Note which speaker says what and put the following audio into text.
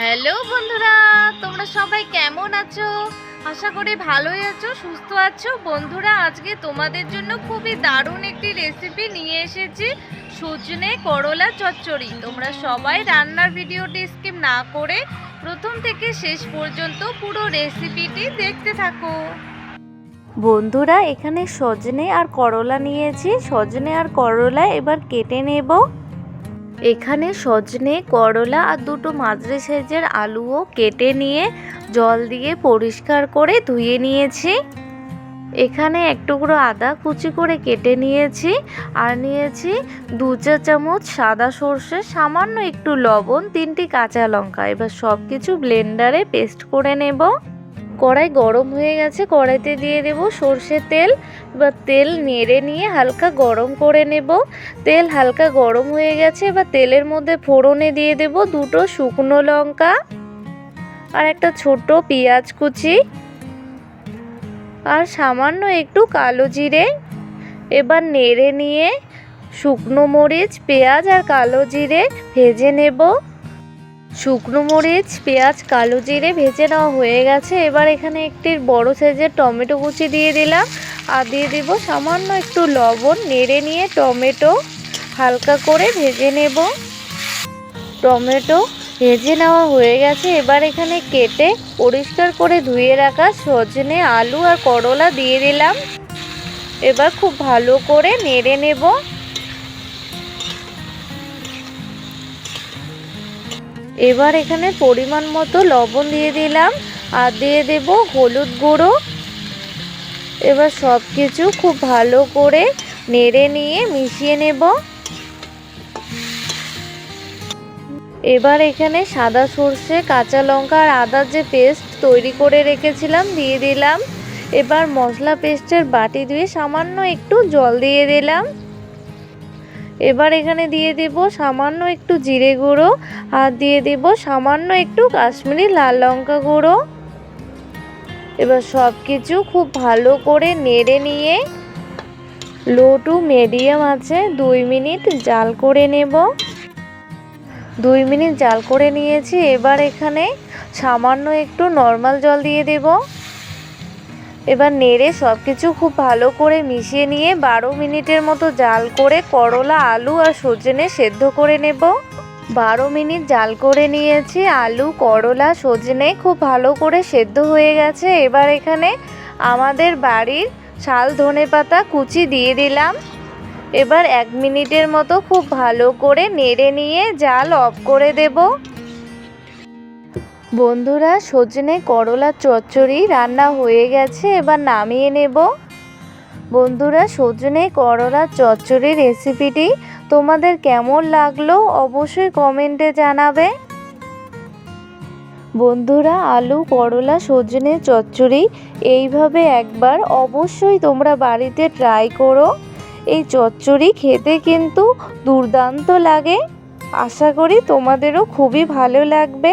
Speaker 1: Hello বন্ধুরা, তোমরা সবাই কেমন আছো? আশা করি ভালোই আছো, সুস্থ আছো। বন্ধুরা, আজকে তোমাদের জন্য খুবই দারুণ একটি রেসিপি নিয়ে এসেছি, সজনে করলা চচ্চড়ি। তোমরা সবাই রান্নার ভিডিওটি স্কিপ না করে প্রথম থেকে শেষ পর্যন্ত পুরো রেসিপিটি দেখতে থাকো। বন্ধুরা, এখানে সজনে আর করলা নিয়েছি। সজনে আর করলা এবার কেটে নেব। এখানে সজনে, করলা আর দুটো মাঝারি সাইজের আলুও কেটে নিয়ে জল দিয়ে পরিষ্কার করে ধুয়ে নিয়েছি। এখানে এক টুকরো আদা কুচি করে কেটে নিয়েছি আর নিয়েছি দু চা চামচ সাদা সর্ষে, সামান্য একটু লবণ, তিনটি কাঁচা লঙ্কা। এবার সব কিছু ব্লেন্ডারে পেস্ট করে নেব। কড়াই গরম হয়ে গেছে, কড়াইতে দিয়ে দেব সর্ষে তেল, এবার তেল নেড়ে নিয়ে হালকা গরম করে নেব। তেল হালকা গরম হয়ে গেছে, এবার তেলের মধ্যে ফোড়নে দিয়ে দেব দুটো শুকনো লঙ্কা আর একটা ছোট পেঁয়াজ কুচি আর সামান্য একটু কালো জিরে। এবার নেড়ে নিয়ে শুকনো মরিচ, পেঁয়াজ আর কালো জিরে ভেজে নেব। শুকনো মরিচ, পেঁয়াজ, কালো জিরে ভেজে নেওয়া হয়ে গেছে। এবার এখানে একটি বড় সাইজের টমেটো কুচি দিয়ে দিলাম। আর দিয়ে দিব সামান্য একটু লবণ, নেড়ে নিয়ে টমেটো হালকা করে ভেজে নেব। টমেটো ভেজে নেওয়া হয়ে গেছে। এবার এখানে কেটে পরিষ্কার করে ধুয়ে রাখা সজনে আলু আর করলা দিয়ে দিলাম। এবার খুব ভালো করে নেড়ে নেব। এবার এখানে পরিমাণ মতো লবণ দিয়ে দিলাম, আর দিয়ে দেব হলুদ গুঁড়ো। এবার সব কিছু খুব ভালো করে নেড়ে নিয়ে মিশিয়ে নেব। এবার এখানে সাদা সর্ষে, কাঁচা লঙ্কা আর আদার যে পেস্ট তৈরি করে রেখেছিলাম, দিয়ে দিলাম। এবার মশলা পেস্টের বাটি দিয়ে সামান্য একটু জল দিয়ে দিলাম। এবার এখানে দিয়ে দেব সামান্য একটু জিরে গুঁড়ো আর দিয়ে দেব সামান্য একটু কাশ্মীরি লাল লঙ্কা গুঁড়ো। এবার সব কিছু খুব ভালো করে নেড়ে নিয়ে লো টু মিডিয়াম আছে দুই মিনিট জাল করে নেব। দুই মিনিট জাল করে নিয়েছি, এবার এখানে সামান্য একটু নর্মাল জল দিয়ে দেব। এবার নেড়ে সব কিছু খুব ভালো করে মিশিয়ে নিয়ে বারো মিনিটের মতো জাল করে করলা, আলু আর সজনে সেদ্ধ করে নেব। বারো মিনিট জাল করে নিয়েছি, আলু, করলা, সজনে খুব ভালো করে সেদ্ধ হয়ে গেছে। এবার এখানে আমাদের বাড়ির শাল ধনে পাতা কুচি দিয়ে দিলাম। এবার এক মিনিটের মতো খুব ভালো করে নেড়ে নিয়ে জাল অফ করে দেব। বন্ধুরা, সজনে, করলা, চচ্চড়ি রান্না হয়ে গেছে, এবার নামিয়ে নেব। বন্ধুরা, সজনে, করলা, চচ্চড়ি রেসিপিটি তোমাদের কেমন লাগল অবশ্যই কমেন্টে জানাবে। বন্ধুরা, আলু, করলা, সজনে, চচ্চড়ি এইভাবে একবার অবশ্যই তোমরা বাড়িতে ট্রাই করো। এই চচ্চড়ি খেতে কিন্তু দুর্দান্ত লাগে। আশা করি তোমাদেরও খুবই ভালো লাগবে।